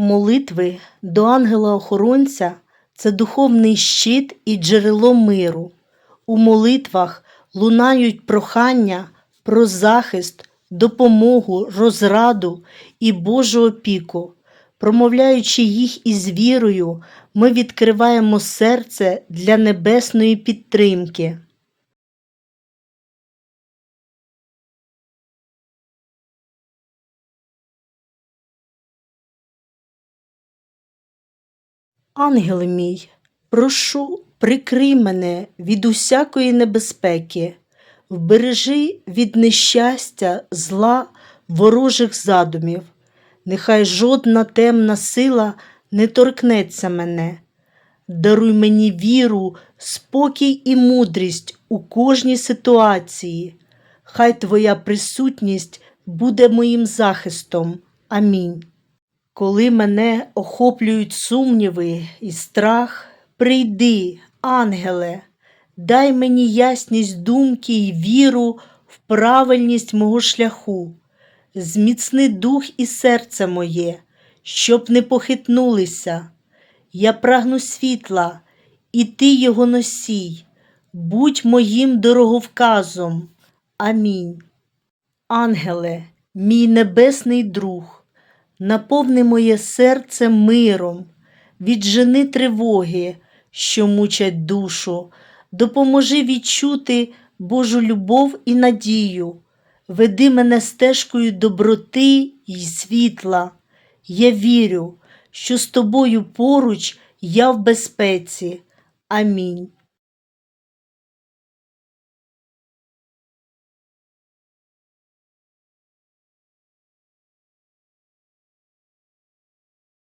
Молитви до ангела-охоронця це духовний щит і джерело миру. У молитвах лунають прохання про захист, допомогу, розраду і Божу опіку. Промовляючи їх із вірою, ми відкриваємо серце для небесної підтримки. Ангел мій, прошу, прикрий мене від усякої небезпеки, вбережи від нещастя, зла, ворожих задумів. Нехай жодна темна сила не торкнеться мене. Даруй мені віру, спокій і мудрість у кожній ситуації. Хай Твоя присутність буде моїм захистом. Амінь. Коли мене охоплюють сумніви і страх, прийди, ангеле, дай мені ясність думки і віру в правильність мого шляху. Зміцни дух і серце моє, щоб не похитнулися. Я прагну світла, і ти його носій, будь моїм дороговказом. Амінь. Ангеле, мій небесний друг, наповни моє серце миром, віджени тривоги, що мучать душу, допоможи відчути Божу любов і надію, веди мене стежкою доброти й світла. Я вірю, що з тобою поруч я в безпеці. Амінь.